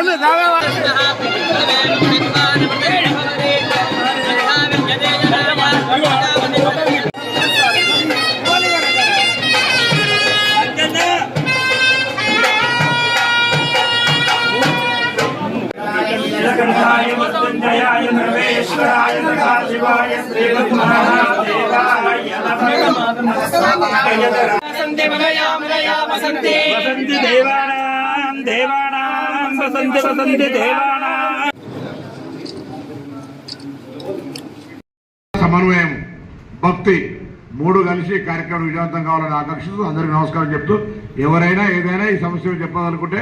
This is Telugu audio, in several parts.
స్వామి రాఘవ నీలకంఠాయ మృత్యుంజయాయ సర్వేశ్వరాయ సదాశివాయ శ్రీమన్మహాదేవాయ దేవానాం సమన్వయం భక్తి మూడు కలిసి కార్యక్రమం విజయవంతం కావాలని ఆకాంక్షిస్తూ అందరికీ నమస్కారం చెప్తూ ఎవరైనా ఏదైనా ఈ సమస్య చెప్పదలుకుంటే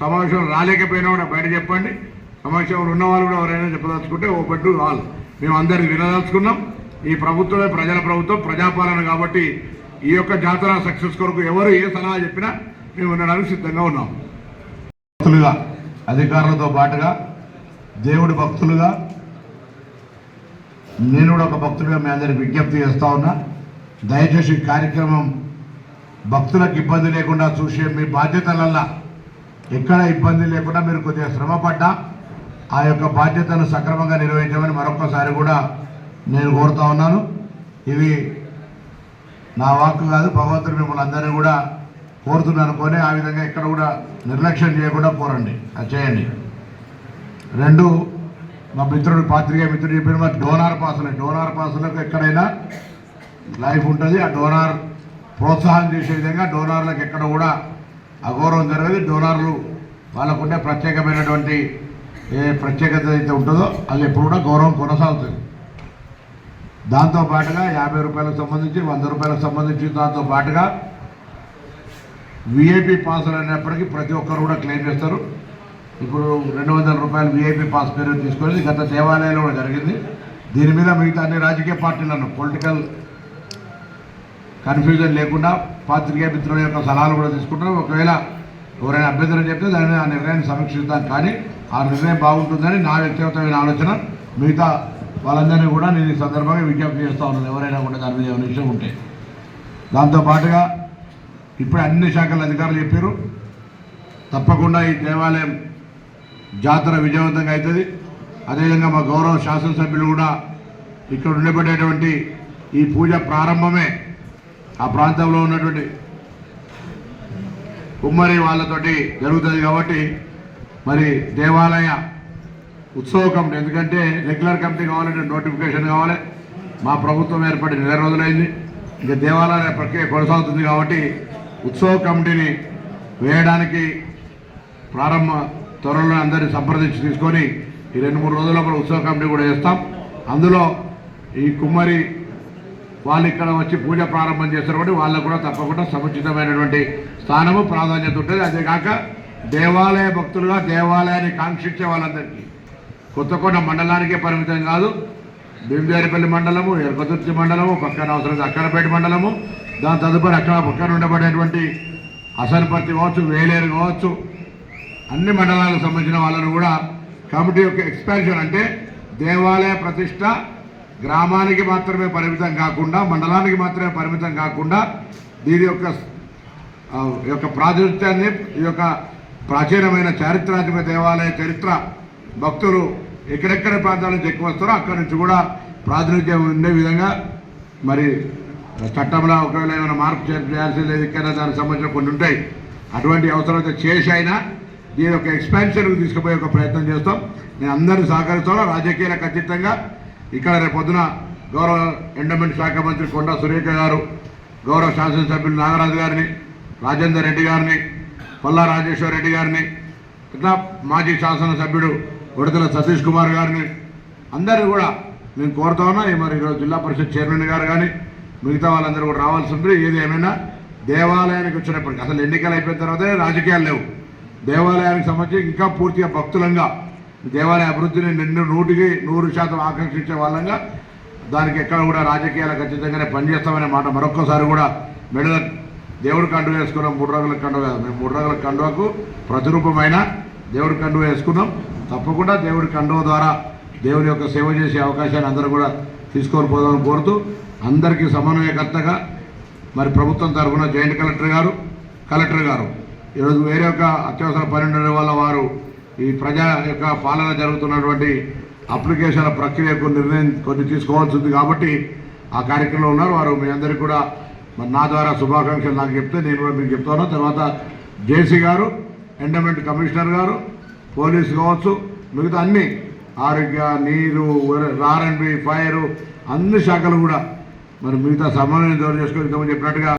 సమావేశం రాలేకపోయినా కూడా బయట చెప్పండి. సమావేశంలో ఉన్న వాళ్ళు కూడా ఎవరైనా చెప్పదలుచుకుంటే ఓ పెట్టు వాళ్ళు మేము అందరికి వినదలుచుకున్నాం. ఈ ప్రభుత్వమే ప్రజల ప్రభుత్వం ప్రజాపాలన కాబట్టి ఈ యొక్క జాతర సక్సెస్ కొరకు ఎవరు ఏ సలహా చెప్పినా మేము వినడానికి సిద్ధంగా ఉన్నాం. అధికారులతో పాటుగా దేవుడి భక్తులుగా నేను కూడా ఒక భక్తుడిగా మీ అందరికి విజ్ఞప్తి చేస్తూ ఉన్నా. దయచేసి కార్యక్రమం భక్తులకు ఇబ్బంది లేకుండా చూసే మీ బాధ్యతలల్లా ఎక్కడ ఇబ్బంది లేకుండా మీరు కొద్దిగా శ్రమపడ్డా ఆ యొక్క బాధ్యతను సక్రమంగా నిర్వహించమని మరొకసారి కూడా నేను కోరుతా ఉన్నాను. ఇవి నా వాక్కు కాదు భగవంతుడు మిమ్మల్ని అందరినీ కూడా కోరుతున్నాను అనుకొని ఆ విధంగా ఎక్కడ కూడా నిర్లక్ష్యం చేయకుండా కోరండి అది చేయండి. రెండు మా మిత్రుడు పాత్రికేయ మిత్రుడు చెప్పిన మా డోనార్ పాసులు. డోనార్ పాసులకు ఎక్కడైనా లైఫ్ ఉంటుంది. ఆ డోనార్ ప్రోత్సాహం చేసే విధంగా డోనార్లకు ఎక్కడ కూడా అగౌరవం జరగదు. డోనార్లు వాళ్ళకుండే ప్రత్యేకమైనటువంటి ఏ ప్రత్యేకత అయితే ఉంటుందో అది ఎప్పుడు కూడా గౌరవం కొనసాగుతుంది. దాంతో పాటుగా యాభై రూపాయలకు సంబంధించి వంద రూపాయలకు సంబంధించి దాంతో పాటుగా విఐపి పాసులు అనేప్పటికీ ప్రతి ఒక్కరు కూడా క్లెయిమ్ చేస్తారు. ఇప్పుడు రెండు వందల రూపాయలు విఐపి పాస్ పేరు తీసుకొని గత దేవాలయంలో కూడా జరిగింది. దీని మీద మిగతా అన్ని రాజకీయ పార్టీలను పొలిటికల్ కన్ఫ్యూజన్ లేకుండా పాత్రికేయ మిత్రుల యొక్క సలహాలు కూడా తీసుకుంటారు ఒకవేళ ఎవరైనా అభ్యంతరం చెప్తే దాని ఆ నిర్ణయాన్ని సమీక్షిస్తాం కానీ ఆ నిర్ణయం బాగుంటుందని నా వ్యక్తిగతమైన ఆలోచన. మిగతా వాళ్ళందరినీ కూడా నేను ఈ సందర్భంగా విజ్ఞప్తి చేస్తా ఉన్నాను. ఎవరైనా కూడా దాని మీద ఏమైనా విషయం ఉంటే. దాంతోపాటుగా ఇప్పుడు అన్ని శాఖల అధికారులు చెప్పారు. తప్పకుండా ఈ దేవాలయం జాతర విజయవంతంగా అవుతుంది. అదేవిధంగా మా గౌరవ శాసనసభ్యులు కూడా ఇక్కడ ఉండబడేటువంటి ఈ పూజ ప్రారంభమే ఆ ప్రాంతంలో ఉన్నటువంటి కుమ్మరి వాళ్ళతోటి జరుగుతుంది కాబట్టి మరి దేవాలయ ఉత్సవ కమిటీ ఎందుకంటే రెగ్యులర్ కమిటీ కావాలంటే నోటిఫికేషన్ కావాలి. మా ప్రభుత్వం ఏర్పడి నెల రోజులైంది. ఇక దేవాలయ ప్రక్రియ కొనసాగుతుంది కాబట్టి ఉత్సవ కమిటీని వేయడానికి ప్రారంభ త్వరలో అందరినీ సంప్రదించి తీసుకొని ఈ రెండు మూడు రోజుల కూడా ఉత్సవ కమిటీ కూడా వేస్తాం. అందులో ఈ కుమ్మరి వాళ్ళు ఇక్కడ వచ్చి పూజ ప్రారంభం చేస్తారు కాబట్టి వాళ్ళకు కూడా తప్పకుండా సముచితమైనటువంటి స్థానము ప్రాధాన్యత ఉంటుంది. అదేకాక దేవాలయ భక్తులుగా దేవాలయాన్ని కాంక్షించే వాళ్ళందరికీ కొత్తకొండ మండలానికే పరిమితం కాదు. బింబేరిపల్లి మండలము ఎరకతుర్తి మండలము పక్కన అవసరం అక్కడపేట మండలము. దాని తదుపరి అక్కడ పక్కన ఉండబడేటువంటి అసనపర్తి కావచ్చు వేలేరు కావచ్చు అన్ని మండలాలకు సంబంధించిన వాళ్ళను కూడా కమిటీ యొక్క ఎక్స్పాన్షన్ అంటే దేవాలయ ప్రతిష్ట గ్రామానికి మాత్రమే పరిమితం కాకుండా మండలానికి మాత్రమే పరిమితం కాకుండా దీని యొక్క యొక్క ప్రాతినిధ్యాన్ని ఈ యొక్క ప్రాచీనమైన చారిత్రాత్మక దేవాలయ చరిత్ర భక్తులు ఎక్కడెక్కడ ప్రాంతాల నుంచి ఎక్కువ వస్తారో అక్కడి నుంచి కూడా ప్రాతినిధ్యం ఉండే విధంగా మరి చట్టంలో ఒకవేళ ఏమైనా మార్పు చేయాల్సి లేదు ఇక్కడ దానికి సంబంధించిన కొన్ని ఉంటాయి అటువంటి అవసరమైతే చేసి అయినా దీని యొక్క ఎక్స్పాన్షన్కి తీసుకుపోయే ఒక ప్రయత్నం చేస్తాం. నేను అందరినీ సహకరిస్తాను. రాజకీయాలకు ఖచ్చితంగా ఇక్కడ రేపు పొద్దున గౌరవ ఎండమెంట్ శాఖ మంత్రి కొండా సురేఖ గారు గౌరవ శాసనసభ్యులు నాగరాజు గారిని రాజేందర్ రెడ్డి గారిని పల్లా రాజేశ్వర రెడ్డి గారిని ఇట్లా మాజీ శాసనసభ్యుడు ఉడతల సతీష్ కుమార్ గారిని. అందరినీ కూడా మేము కోరుతా ఉన్నా మరి ఈరోజు జిల్లా పరిషత్ చైర్మన్ గారు కానీ మిగతా వాళ్ళందరూ కూడా రావాల్సి ఉంటుంది ఏది ఏమైనా దేవాలయానికి వచ్చినప్పటికీ. అసలు ఎన్నికలు అయిపోయిన తర్వాతే రాజకీయాలు లేవు. దేవాలయానికి సంబంధించి ఇంకా పూర్తిగా భక్తులంగా దేవాలయ అభివృద్ధిని నిన్ను నూటికి నూరు శాతం ఆకర్షించే వాళ్ళంగా దానికి ఎక్కడ కూడా రాజకీయాలు ఖచ్చితంగానే పనిచేస్తామనే మాట మరొక్కసారి కూడా మెడల దేవుడి కండువ వేసుకున్నాం మూడు రోజుల కండువ మేము మూడు రోజుల కండువకు ప్రతిరూపమైన దేవుడి కండువ వేసుకున్నాం. తప్పకుండా దేవుడి కండవ ద్వారా దేవుడి యొక్క సేవ చేసే అవకాశాన్ని అందరూ కూడా తీసుకొని పోదామని కోరుతూ అందరికీ సమన్వయకర్తగా మరి ప్రభుత్వం తరఫున జాయింట్ కలెక్టర్ గారు కలెక్టర్ గారు. ఈరోజు వేరే ఒక అత్యవసర పని వల్ల వారు ఈ ప్రజా యొక్క పాలన జరుగుతున్నటువంటి అప్లికేషన్ల ప్రక్రియకు నిర్ణయం కొన్ని తీసుకోవాల్సి ఉంది కాబట్టి ఆ కార్యక్రమంలో ఉన్నారు. వారు మీ అందరికీ కూడా మరి నా ద్వారా శుభాకాంక్షలు నాకు చెప్తే నేను కూడా మీకు చెప్తాను. తర్వాత జేసీ గారు ఎండమెంట్ కమిషనర్ గారు పోలీసు కావచ్చు మిగతా అన్ని ఆరోగ్య నీరు ఆర్ఎండ్బి ఫైర్ అన్ని శాఖలు కూడా. మరి మిగతా సమన్వయం దూరం చేసుకొని ఇంతకుముందు చెప్పినట్టుగా